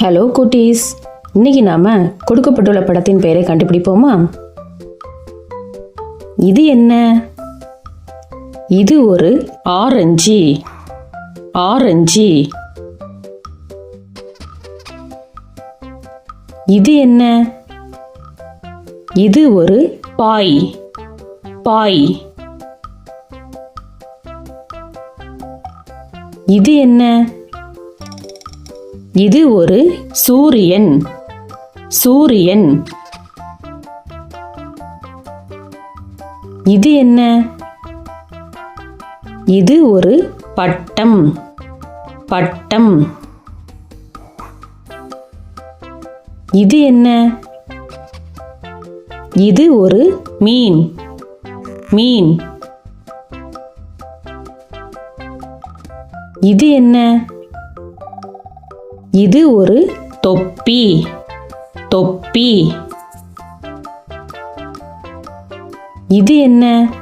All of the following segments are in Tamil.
ஹலோ குட்டீஸ். இன்னைக்கு நாம கொடுக்கப்பட்டுள்ள படத்தின் பெயரை கண்டுபிடிப்போமா? இது என்ன? இது ஒரு ஆரஞ்சு. ஆரஞ்சு. இது என்ன? இது ஒரு பாய். பாய். இது என்ன? இது ஒரு சூரியன். சூரியன். இது என்ன? இது ஒரு பட்டம். பட்டம். இது என்ன? இது ஒரு மீன். மீன். இது என்ன? இது ஒரு தொப்பி. தொப்பி. இது என்ன?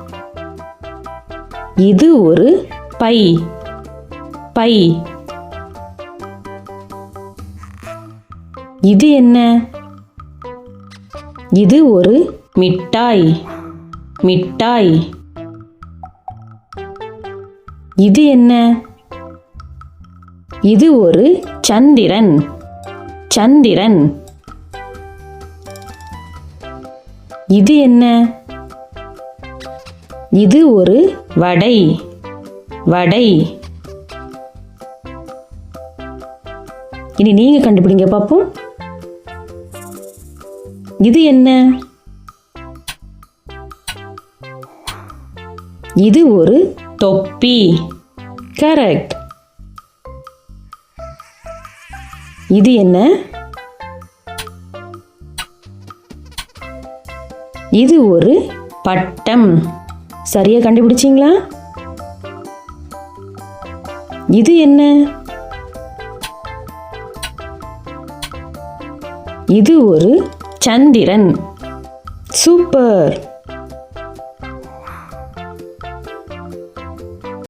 இது ஒரு பை. பை. இது என்ன? இது ஒரு மிட்டாய். மிட்டாய். இது என்ன? இது ஒரு சந்திரன். சந்திரன். இது என்ன? இது ஒரு வடை. வடை. இனி நீங்க கண்டுபிடிங்க பாப்போம். இது என்ன? இது ஒரு தொப்பி. கரெக்ட் இது என்ன? இது ஒரு பட்டம். சரியா கண்டுபிடிச்சிங்களா? இது என்ன? இது ஒரு சந்திரன். சூப்பர்.